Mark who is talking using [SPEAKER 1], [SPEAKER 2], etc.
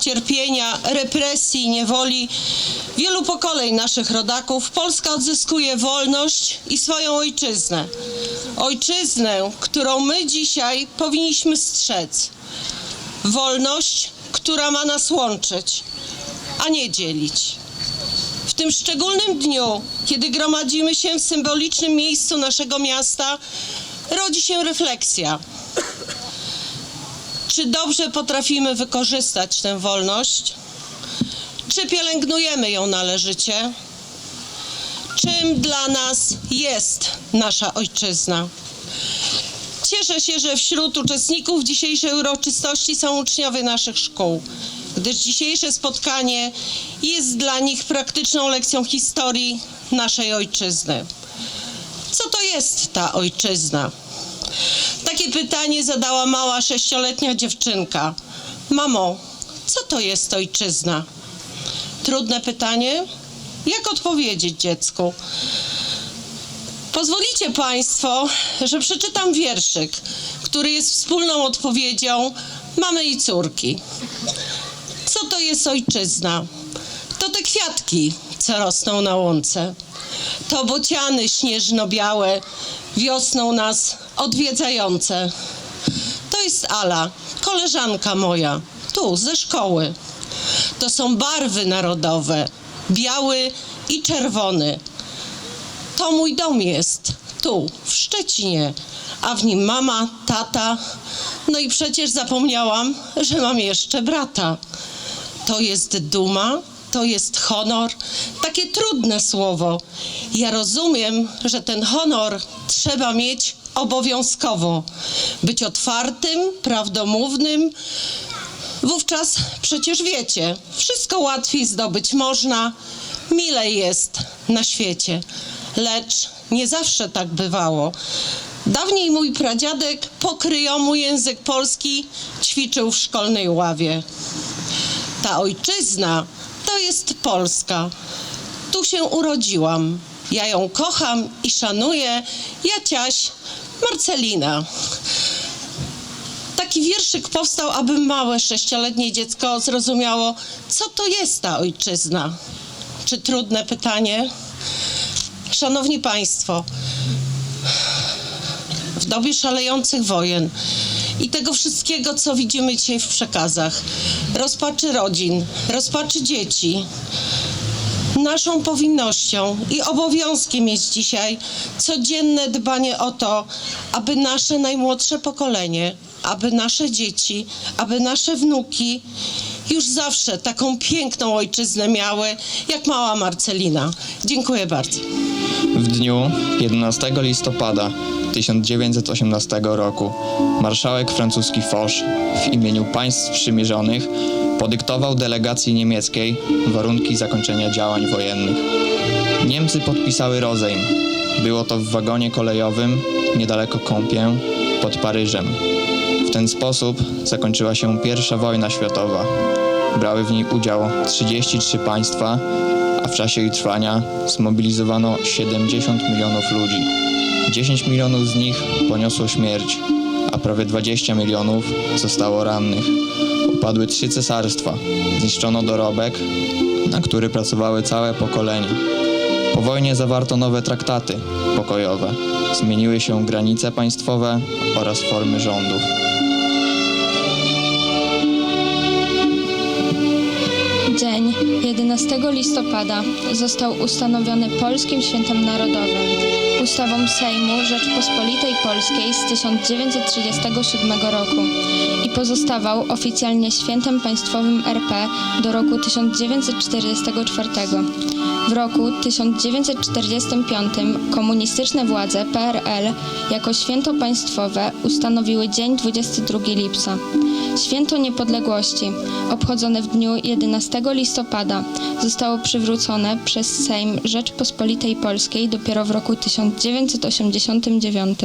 [SPEAKER 1] cierpienia, represji niewoli wielu pokoleń naszych rodaków Polska odzyskuje wolność i swoją ojczyznę. Ojczyznę, którą my dzisiaj powinniśmy strzec. Wolność, która ma nas łączyć, a nie dzielić. W tym szczególnym dniu, kiedy gromadzimy się w symbolicznym miejscu naszego miasta, rodzi się refleksja. Czy dobrze potrafimy wykorzystać tę wolność? Czy pielęgnujemy ją należycie? Czym dla nas jest nasza ojczyzna? Cieszę się, że wśród uczestników dzisiejszej uroczystości są uczniowie naszych szkół, gdyż dzisiejsze spotkanie jest dla nich praktyczną lekcją historii naszej ojczyzny. Co to jest ta ojczyzna? Takie pytanie zadała mała sześcioletnia dziewczynka. Mamo, co to jest ojczyzna? Trudne pytanie? Jak odpowiedzieć dziecku? Pozwolicie Państwo, że przeczytam wierszyk, który jest wspólną odpowiedzią mamy i córki. Co to jest ojczyzna? To te kwiatki, co rosną na łące. To bociany śnieżno-białe, wiosną nas odwiedzające. To jest Ala, koleżanka moja, tu ze szkoły. To są barwy narodowe, biały i czerwony. To mój dom jest, tu, w Szczecinie, a w nim mama, tata. No i przecież zapomniałam, że mam jeszcze brata. To jest duma, to jest honor. Takie trudne słowo. Ja rozumiem, że ten honor trzeba mieć obowiązkowo. Być otwartym, prawdomównym. Wówczas przecież wiecie, wszystko łatwiej zdobyć można, milej jest na świecie. Lecz nie zawsze tak bywało. Dawniej mój pradziadek pokryjomu język polski ćwiczył w szkolnej ławie. Ta ojczyzna to jest Polska. Tu się urodziłam. Ja ją kocham i szanuję. Ja ciaś Marcelina. Taki wierszyk powstał, aby małe sześcioletnie dziecko zrozumiało, co to jest ta ojczyzna. Czy trudne pytanie? Szanowni Państwo, w dobie szalejących wojen i tego wszystkiego, co widzimy dzisiaj w przekazach, rozpaczy rodzin, rozpaczy dzieci, naszą powinnością i obowiązkiem jest dzisiaj codzienne dbanie o to, aby nasze najmłodsze pokolenie, aby nasze dzieci, aby nasze wnuki już zawsze taką piękną ojczyznę miały, jak mała Marcelina. Dziękuję bardzo.
[SPEAKER 2] W dniu 11 listopada 1918 roku marszałek francuski Foch w imieniu państw przymierzonych podyktował delegacji niemieckiej warunki zakończenia działań wojennych. Niemcy podpisały rozejm. Było to w wagonie kolejowym niedaleko Compiègne pod Paryżem. W ten sposób zakończyła się I wojna światowa. Brały w niej udział 33 państwa, a w czasie jej trwania zmobilizowano 70 milionów ludzi. 10 milionów z nich poniosło śmierć, a prawie 20 milionów zostało rannych. Upadły trzy cesarstwa, zniszczono dorobek, na który pracowały całe pokolenia. Po wojnie zawarto nowe traktaty pokojowe. Zmieniły się granice państwowe oraz formy rządów.
[SPEAKER 3] Dzień 11 listopada został ustanowiony Polskim Świętem Narodowym ustawą Sejmu Rzeczpospolitej Polskiej z 1937 roku i pozostawał oficjalnie świętem państwowym RP do roku 1944. W roku 1945 komunistyczne władze PRL jako święto państwowe ustanowiły dzień 22 lipca. Święto Niepodległości, obchodzone w dniu 11 listopada, zostało przywrócone przez Sejm Rzeczpospolitej Polskiej dopiero w roku 1989.